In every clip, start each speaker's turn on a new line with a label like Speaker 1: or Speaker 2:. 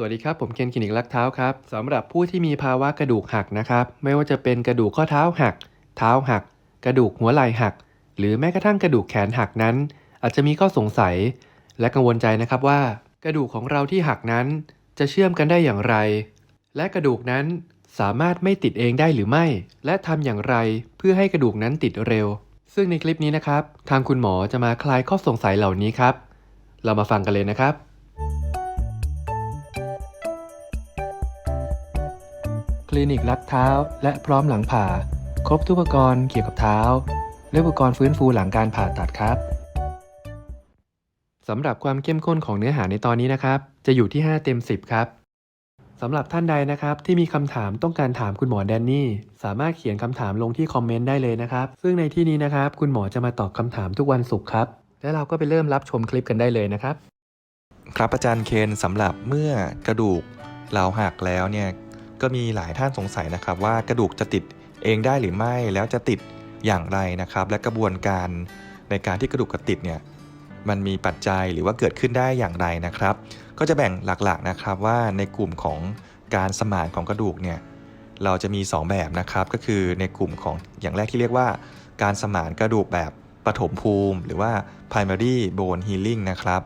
Speaker 1: สวัสดีครับ ผมเคนคลินิกลักเท้าครับสำหรับผู้ที่มีภาวะกระดูกหักนะครับ ไม่ว่าจะเป็นกระดูกข้อเท้าหัก เท้าหัก กระดูกหัวไหล่หัก หรือแม้กระทั่งกระดูกแขนหักนั้น อาจจะมีข้อสงสัย และกังวลใจนะครับว่า กระดูกของเราที่หักนั้น จะเชื่อมกันได้อย่างไร และกระดูกนั้นสามารถไม่ติดเองได้หรือไม่ และทำอย่างไรเพื่อให้กระดูกนั้นติดเร็ว ซึ่งในคลิปนี้นะครับ ทางคุณหมอจะมาคลายข้อสงสัยเหล่านี้ครับ เรามาฟังกันเลยนะครับ ลินิกรักเท้า และพร้อมหลังผ่า ครบทุกอุปกรณ์เกี่ยวกับเท้า และอุปกรณ์ฟื้นฟูหลังการผ่าตัดครับสำหรับความเข้มข้นของเนื้อหาในตอนนี้นะครับ จะอยู่ที่ 5 เต็ม 10 ครับสำหรับท่านใดนะครับที่มีคำถามต้องการถามคุณหมอแดนนี่ สามารถเขียนคำถามลงที่คอมเมนต์ได้เลยนะครับ ซึ่งในที่นี้นะครับคุณหมอจะมาตอบคำถามทุกวันศุกร์ครับ และเราก็ไปเริ่มรับชมคลิปกันได้เลยนะครับ
Speaker 2: ครับอาจารย์เคนสำหรับเมื่อกระดูกเราหักแล้วเนี่ย ก็มีหลายท่านสงสัยนะครับ ว่ากระดูกจะติดเองได้หรือไม่แล้วจะติดอย่างไรนะครับ และกระบวนการในการที่กระดูกกระติดเนี่ยมันมีปัจจัยหรือว่าเกิดขึ้นได้อย่างไรนะครับ ก็จะแบ่งหลักๆนะครับว่าในกลุ่มของการสมานของกระดูกเนี่ยเราจะมี 2 แบบนะครับ ก็คือในกลุ่มของอย่างแรกที่เรียกว่า การสมานกระดูกแบบปฐมภูมิ หรือว่า primary bone healing นะครับ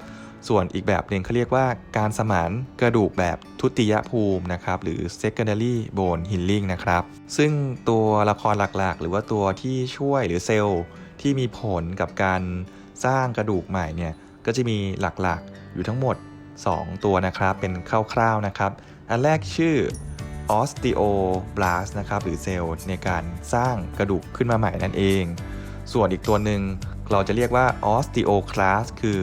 Speaker 2: ส่วนอีกแบบหนึ่งเขาเรียกว่าการสมานกระดูกแบบทุติยภูมินะครับหรือ secondary bone healing นะครับซึ่งตัวละครหลักๆ หรือว่าตัวที่ช่วยหรือเซลล์ที่มีผลกับการสร้างกระดูกใหม่เนี่ยก็จะมีหลักๆอยู่ทั้งหมด 2 ตัวนะครับเป็นคร่าวๆนะครับ อันแรกชื่อ osteoblast นะครับหรือเซลล์ในการสร้างกระดูกขึ้นมาใหม่นั่นเอง ส่วนอีกตัวหนึ่งเราจะเรียกว่า osteoclast คือ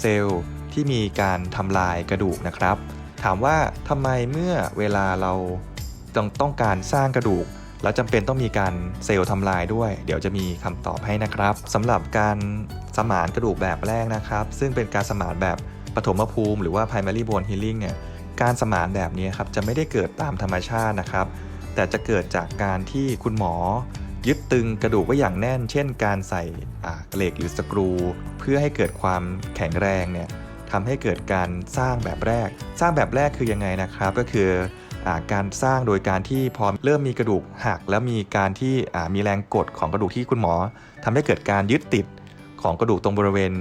Speaker 2: เซลล์ ที่มีการทำลายกระดูกนะครับ ถามว่าทำไมเมื่อเวลาเราต้องต้องการสร้างกระดูก แล้วจำเป็นต้องมีการเซลล์ทำลายด้วย เดี๋ยวจะมีคำตอบให้นะครับสำหรับการสมานกระดูกแบบแรกนะครับ ซึ่งเป็นการสมานแบบปฐมภูมิ หรือว่า primary bone healing เนี่ยการสมานแบบนี้ครับจะไม่ได้เกิดตามธรรมชาตินะครับ แต่จะเกิดจากการที่คุณหมอ ยึดตึงกระดูกไว้อย่างแน่น เช่น การใส่เหล็กหรือสกรู เพื่อให้เกิดความแข็งแรงเนี่ย ทำให้เกิดการสร้างแบบแรก สร้างแบบแรกคือยังไงนะครับ ก็คือาการสร้างโดยการที่พอเริ่มมีกระดูกหัก แล้วมีการที่มีแรงกดของกระดูกที่คุณหมอทำให้เกิดการยึดติดของกระดูกตรงบริเวณ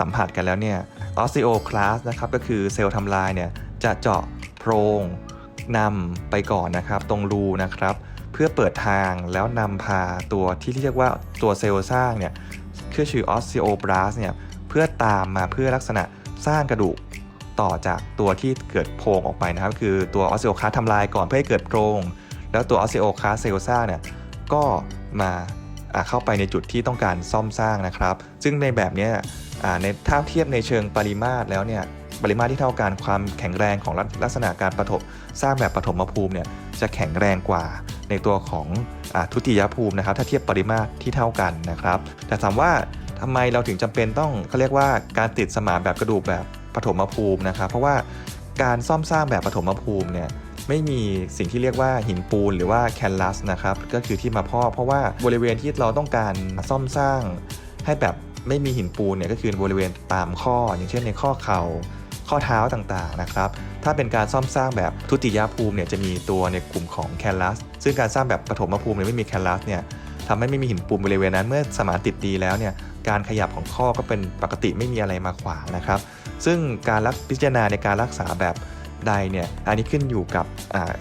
Speaker 2: สัมผัสกันแล้วเนี่ยออส e โอคลาสนะครับก็คือเซลล์ทำลายเนี่ยจะเจาะโพรงนำไปก่อนนะครับ ตรงรูนะครับ เพื่อเปิดทางแล้วนำพาตัวที่เรียกว่าตัวเซลล์สร้างเนี่ยคือชื่อ osteoblast เนี่ยเพื่อตามมาเพื่อลักษณะ สร้างกระดูกต่อจากตัวที่เกิดโพรงออกไปนะครับ คือตัว osteoclast ทำลายก่อนเพื่อให้เกิดโพรง แล้วตัว osteoclast เซลล์สร้างเนี่ยก็มาเข้าไปในจุดที่ต้องการซ่อมสร้างนะครับ ซึ่งในแบบนี้ในถ้าเทียบในเชิงปริมาตรแล้วเนี่ยปริมาตรที่เท่ากันความแข็งแรงของลักษณะการปฐมสร้างแบบปฐมภูมิเนี่ยจะแข็งแรงกว่าในตัวของอทุติยภูมินะครับ ถ้าเทียบปริมาตรที่เท่ากันนะครับ แต่ถามว่า ทำไมเราถึงจำเป็นต้องเขาเรียกว่าการติดสมานแบบกระดูกแบบปฐมภูมินะครับ เพราะว่าการซ่อมสร้างแบบปฐมภูมิเนี่ยไม่มีสิ่งที่เรียกว่าหินปูนหรือว่าแคนลัสนะครับก็คือที่มาพ่อเพราะว่าบริเวณที่เราต้องการซ่อมสร้างให้แบบไม่มีหินปูนเนี่ยก็คือบริเวณตามข้อ อย่างเช่นในข้อเข่าข้อเท้าต่างๆนะครับถ้าเป็นการซ่อมสร้างแบบทุติยภูมิเนี่ยจะมีตัวในกลุ่มของแคลลัสซึ่งการสร้างแบบปฐมภูมิเนี่ยไม่มีแคลลัสเนี่ย ทำให้ไม่มีหินปูนบริเวณนั้น เมื่อสมานติดดีแล้วเนี่ยการขยับของข้อก็เป็นปกติไม่มีอะไรมาขวางนะครับ ซึ่งการรักพิจารณาในการรักษาแบบใดเนี่ยอันนี้ขึ้นอยู่กับ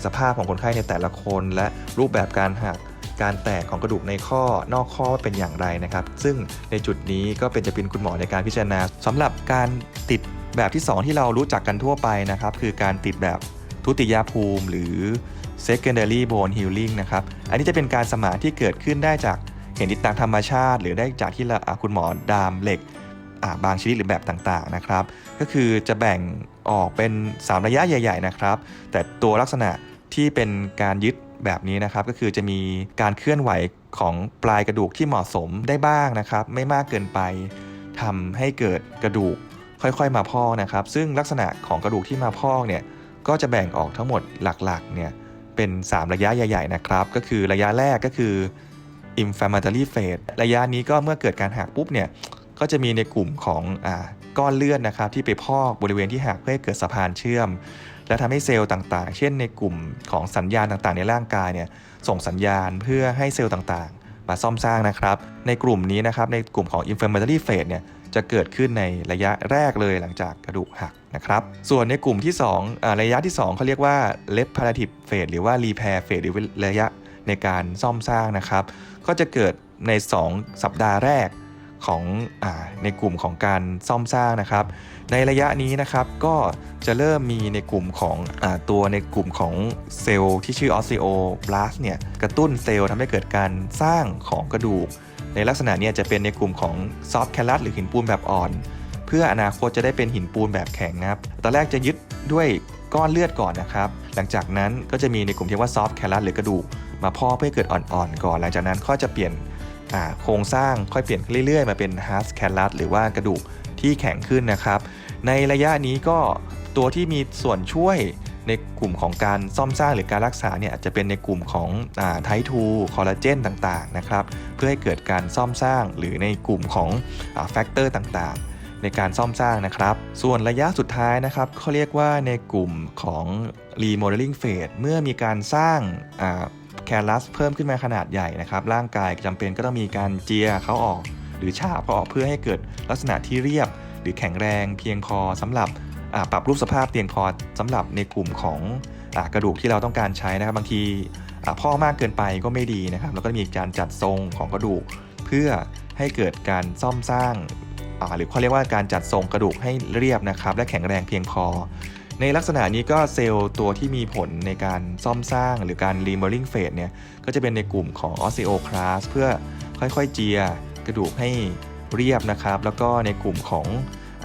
Speaker 2: สภาพของคนไข้ในแต่ละคน และรูปแบบการหักการแตกของกระดูกในข้อนอกข้อว่าเป็นอย่างไรนะครับ ซึ่งในจุดนี้ก็เป็นจะเป็นคุณหมอในการพิจารณาสำหรับการติดแบบที่ 2 ที่เรารู้จักกันทั่วไปนะครับ คือการติดแบบทุติยภูมิหรือ secondary bone healing นะครับ อันนี้จะเป็นการสมานที่เกิดขึ้นได้จากเห็นติดตามธรรมชาติ หรือได้จากที่เราคุณหมอดามเหล็กาบางชนิดหรือแบบต่างๆนะครับ ก็คือจะแบ่งออกเป็น 3 ระยะใหญ่ ๆ นะครับ แต่ตัวลักษณะที่เป็นการยึดแบบนี้นะครับ ก็คือจะมีการเคลื่อนไหวของปลายกระดูกที่เหมาะสมได้บ้างนะครับ ไม่มากเกินไปทำให้เกิดกระดูกค่อยๆมาพอกนะครับ ซึ่งลักษณะของกระดูกที่มาพอกเนี่ยก็จะแบ่งออกทั้งหมดหลักๆเนี่ย เป็น 3 ระยะใหญ่ ๆ นะครับ ก็คือระยะแรกก็คือ inflammatory phase ระยะนี้ก็เมื่อเกิดการหักปุ๊บเนี่ยก็จะมีในกลุ่มของอ่าก้อนเลือดนะครับที่ไปพอกบริเวณที่หักเพื่อให้เกิดสะพานเชื่อม และทำให้เซลล์ต่างๆ เช่นในกลุ่มของสัญญาณต่างๆ ในร่างกายเนี่ยส่งสัญญาณเพื่อให้เซลล์ต่างๆ มาซ่อมสร้างนะครับ ในกลุ่มนี้นะครับในกลุ่มของ inflammatory phase เนี่ย จะเกิดขึ้นในระยะแรกเลยหลังจากกระดูกหักนะครับ ส่วนในกลุ่มที่2อ่าระยะที่ 2เขาเรียกว่า reparative phase หรือว่า repair phase หรือระยะในการซ่อมสร้างนะครับ ก็จะเกิดใน 2 สัปดาห์แรกของอในกลุ่มของการซ่อมสร้างนะครับ ในระยะนี้นะครับก็จะเริ่มมีในกลุ่มของอตัวในกลุ่มของเซลล์ที่ชื่อ osteoblast เนี่ยกระตุ้นเซลล์ทำให้เกิดการสร้างของกระดูก ในลักษณะเนี้จะเป็นในกลุ่มของ soft c a l c หรือหินปูนแบบอ่อน เพื่ออนาคตจะได้เป็นหินปูนแบบแข็งนะครับตอนแรกจะยึดด้วยก้อนเลือดก่อนนะครับ หลังจากนั้นก็จะมีในกลุ่มที่ว่า soft c a l c หรือกระดูกมาพ่อเพื่อเกิดอ่อนๆก่อน หลังจากนั้นก็จะเปลี่ยนโครงสร้างค่อยเปลี่ยนเรื่อยๆ มาเป็น hard c a l c หรือว่ากระดูกที่แข็งขึ้นนะครับ ในระยะนี้ก็ตัวที่มีส่วนช่วย ในกลุ่มของการซ่อมสร้างหรือการรักษาเนี่ยอาจจะเป็นในกลุ่มของไททูคอลลาเจนต่างๆนะครับเพื่อให้เกิดการซ่อมสร้างหรือในกลุ่มของแฟกเตอร์ต่างๆในการซ่อมสร้างนะครับ ส่วนระยะสุดท้ายนะครับเขาเรียกว่าในกลุ่มของ remodeling phase เมื่อมีการสร้างแคลัสเพิ่มขึ้นมาขนาดใหญ่นะครับ ร่างกายจำเป็นก็ต้องมีการเจียเขาออก หรือฉาบเขาออกเพื่อให้เกิดลักษณะที่เรียบ หรือแข็งแรงเพียงพอสำหรับ ปรับรูปสภาพเพียงพอสำหรับในกลุ่มของอกระดูกที่เราต้องการใช้นะครับ บางทีพ่อมากเกินไปก็ไม่ดีนะครับ แล้วก็มีการจัดทรงของกระดูก เพื่อให้เกิดการซ่อมสร้างาหรือเขาเรียกว่าการจัดทรงกระดูกให้เรียบนะครับ และแข็งแรงเพียงพอ ในลักษณะนี้ก็เซลล์ตัวที่มีผลในการซ่อมสร้าง หรือการ remodeling phase เนี่ยก็จะเป็นในกลุ่มของ osteoclast เพื่อค่อยๆ เจียกระดูกให้เรียบนะครับ แล้วก็ในกลุ่มของ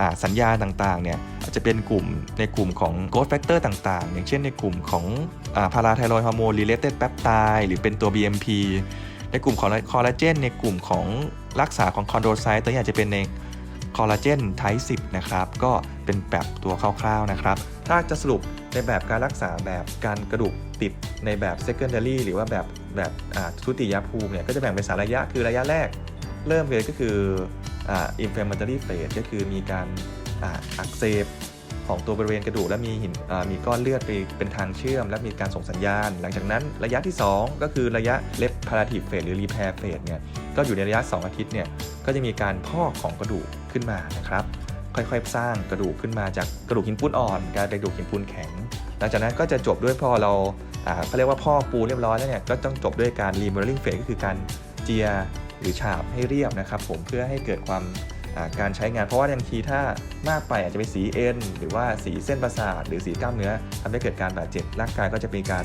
Speaker 2: อสัญญาณต่างๆเนี่ย อาจจะเป็นกลุ่มในกลุ่มของ growth factor ต่างๆ อย่างเช่นในกลุ่มของพาราไทรอยฮอร์โมน related peptide หรือเป็นตัว BMP ในกลุ่มของคอลลาเจนในกลุ่มของรักษาของคอนโดไซต์ตัวนี้อาจจะเป็นในคอลลาเจนไทป์10 นะครับ ก็เป็นแบบตัวคร่าวๆนะครับ ถ้าจะสรุปในแบบการรักษาแบบการกระดูกติดในแบบ secondary หรือว่าแบบแบบทุติยภูมิเนี่ย ก็จะแบ่งเป็นสาระยะคือระยะแรก เริ่มเลยก็คืออ่า inflammatory phase ก็คือมีการ อักเสบของตัวบริเวณกระดูกและมีหินมีก้อนเลือดไปเป็นทางเชื่อม และมีการส่งสัญญาณ หลังจากนั้นระยะที่ 2 ก็คือระยะ reparative phase หรือ repair phase เนี่ยก็อยู่ในระยะ 2 อาทิตย์เนี่ยก็จะมีการพอกของกระดูกขึ้นมานะครับค่อยๆ สร้างกระดูกขึ้นมาจากกระดูกหินปูนอ่อนกลายเป็นกระดูกหินปูนแข็ง หลังจากนั้นก็จะจบด้วยพอเราเขาเรียกว่าพ่อปูเรียบร้อยแล้วเนี่ยก็ต้องจบด้วยการ remodeling phase ก็คือการเจียหรือฉาบให้เรียบนะครับผมเพื่อให้เกิดความ การใช้งานเพราะว่าบางทีถ้ามากไปอาจจะเป็นสีเอ็นหรือว่าสีเส้นประสาทหรือสีกล้ามเนื้อทำให้เกิดการบาดเจ็บร่างกายก็จะมีการ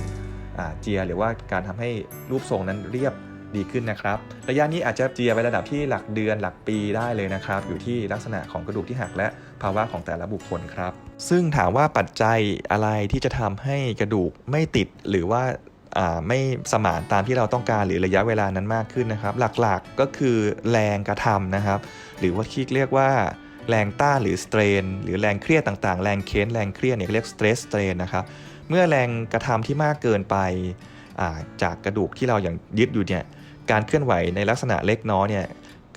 Speaker 2: เจียหรือว่าการทำให้รูปทรงนั้นเรียบดีขึ้นนะครับ ระยะนี้อาจจะเจียไประดับที่หลักเดือนหลักปีได้เลยนะครับ อยู่ที่ลักษณะของกระดูกที่หักและภาวะของแต่ละบุคคลครับ ซึ่งถามว่าปัจจัยอะไรที่จะทำให้กระดูกไม่ติดหรือว่า ไม่สมานตามที่เราต้องการหรือระยะเวลานั้นมากขึ้นนะครับ หลักๆก็คือแรงกระทำนะครับ หรือว่าที่เรียกว่าแรงต้านหรือสเตรนหรือแรงเครียดต่างๆ แรงเค้นแรงเครียดเนี่ยเรียกสเตรสสเตรนนะครับเมื่อแรงกระทำที่มากเกินไปาจากกระดูกที่เราอย่างยึดอยู่เนี่ยการเคลื่อนไหวในลักษณะเล็กน้อยเนี่ย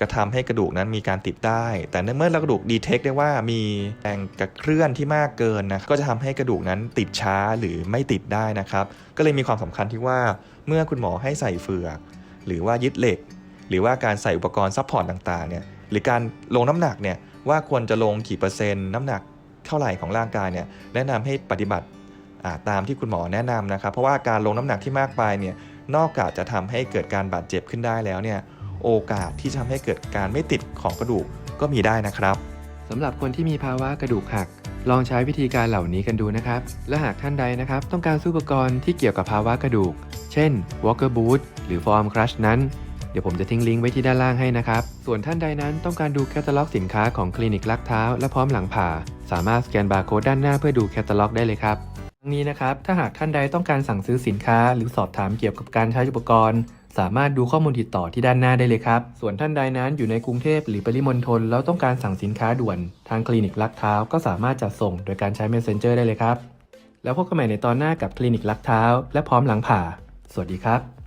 Speaker 2: กระทำให้กระดูกนั้นมีการติดได้ แต่เมื่อรกระดูกดีเทคได้ว่ามีแรงกระเคลื่อนที่มากเกินนะก็จะทำให้กระดูกนั้นติดช้าหรือไม่ติดได้นะครับ ก็เลยมีความสำคัญที่ว่าเมื่อคุณหมอให้ใส่เฟือก หรือว่ายึดเหล็ก หรือว่าการใส่อุปกรณ์ซัพพอร์ตต่างๆเนี่ยหรือการลงน้ำหนักเนี่ยว่าควรจะลงกี่เปอร์เซ็นต์น้ำหนักเท่าไหร่ของร่างกายเนี่ยแนะนำให้ปฏิบัติตามที่คุณหมอแนะนำนะครับ เพราะว่าการลงน้ำหนักที่มากไปเนี่ยนอกจากจะทำให้เกิดการบาดเจ็บขึ้นได้แล้วเนี่ย โอกาสที่จะทำให้เกิดการไม่ติดของกระดูกก็มีได้นะครับ
Speaker 1: สำหรับคนที่มีภาวะกระดูกหัก ลองใช้วิธีการเหล่านี้กันดูนะครับ และหากท่านใดนะครับ ต้องการซื้ออุปกรณ์ที่เกี่ยวกับภาวะกระดูก เช่น Walker Boot หรือ Form Crush นั้น เดี๋ยวผมจะทิ้งลิงก์ไว้ที่ด้านล่างให้นะครับ ส่วนท่านใดนั้นต้องการดูแคตตาล็อกสินค้าของคลินิกลักเท้า และพร้อมหลังผ่า สามารถสแกนบาร์โค้ดด้านหน้าเพื่อดูแคตตาล็อกได้เลยครับทั้งนี้นะครับถ้าหากท่านใดต้องการสั่งซื้อสินค้า หรือสอบถามเกี่ยวกับการใช้อุปกรณ์ สามารถดูข้อมูลติดต่อที่ด้านหน้าได้เลยครับ ส่วนท่านใดนั้นอยู่ในกรุงเทพหรือปริมณฑลแล้วต้องการสั่งสินค้าด่วน ทางคลินิกลักเท้าก็สามารถจัดส่งโดยการใช้ Messenger ได้เลยครับ แล้วพบกันใหม่ในตอนหน้ากับคลินิกลักเท้า และพร้อมหลังผ่า สวัสดีครับ